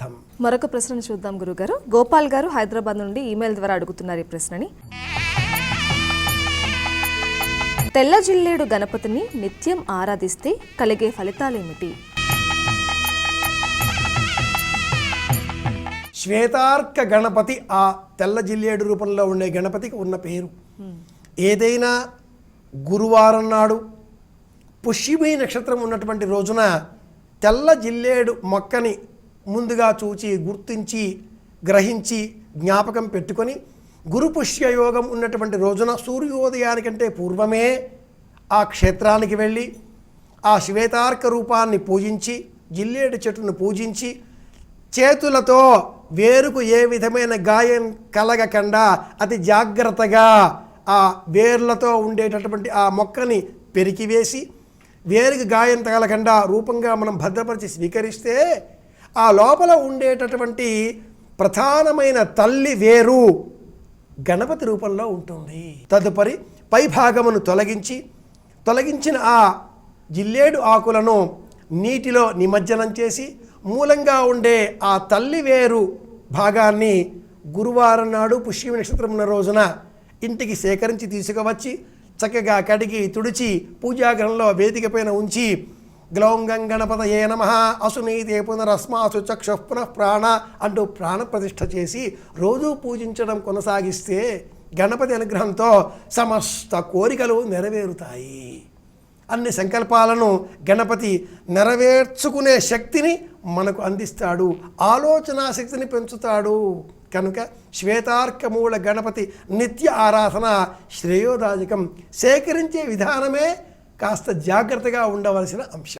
థం. మరొక ప్రశ్నను చూద్దాం గురుగారు. గోపాల్ గారు హైదరాబాద్ నుండి ఈమెయిల్ ద్వారా అడుగుతున్నారు ఈ ప్రశ్నని. తెల్ల జిల్లేడు గణపతిని నిత్యం ఆరాధిస్తే కలిగే ఫలితాలేమిటి? శ్వేతార్క గణపతి ఆ తెల్ల జిల్లేడు రూపంలో ఉండే గణపతికి ఉన్న పేరు. ఏదైనా గురువారం నాడు పుష్యమి నక్షత్రం ఉన్నటువంటి రోజున తెల్ల జిల్లేడు మొక్కని ముందుగా చూచి గుర్తించి గ్రహించి జ్ఞాపకం పెట్టుకొని గురుపుష్యయోగం యోగం ఉన్నటువంటి రోజున సూర్యోదయానికంటే పూర్వమే ఆ క్షేత్రానికి వెళ్ళి ఆ శ్వేతార్క రూపాన్ని పూజించి జిల్లేడు చెట్టును పూజించి చేతులతో వేరుకు ఏ విధమైన గాయం కలగకుండా అతి జాగ్రత్తగా ఆ వేర్లతో ఉండేటటువంటి ఆ మొక్కని పెరికివేసి వేరుకి గాయం తగలకుండా రూపంగా మనం భద్రపరిచి స్వీకరిస్తే ఆ లోపల ఉండేటటువంటి ప్రధానమైన తల్లి వేరు గణపతి రూపంలో ఉంటుంది. తదుపరి పై భాగమును తొలగించి తొలగించిన ఆ జిల్లేడు ఆకులను నీటిలో నిమజ్జనం చేసి మూలంగా ఉండే ఆ తల్లి వేరు భాగాన్ని గురువారం నాడు పుష్యమి నక్షత్రం ఉన్న రోజున ఇంటికి సేకరించి తీసుకువచ్చి చక్కగా కడిగి తుడిచి పూజాగ్రహంలో వేదిక పైన ఉంచి గ్లౌంగం గణపతయే నమ అసునీతే పునరస్మాసు చక్షు పునః ప్రాణ అంటూ ప్రాణప్రతిష్ఠ చేసి రోజూ పూజించడం కొనసాగిస్తే గణపతి అనుగ్రహంతో సమస్త కోరికలు నెరవేరుతాయి. అన్ని సంకల్పాలను గణపతి నెరవేర్చుకునే శక్తిని మనకు అందిస్తాడు. ఆలోచనా శక్తిని పెంచుతాడు. కనుక శ్వేతార్కమూల గణపతి నిత్య ఆరాధన శ్రేయోదాయకం. సేకరించే విధానమే కాస్త జాగ్రత్తగా ఉండవలసిన అంశం.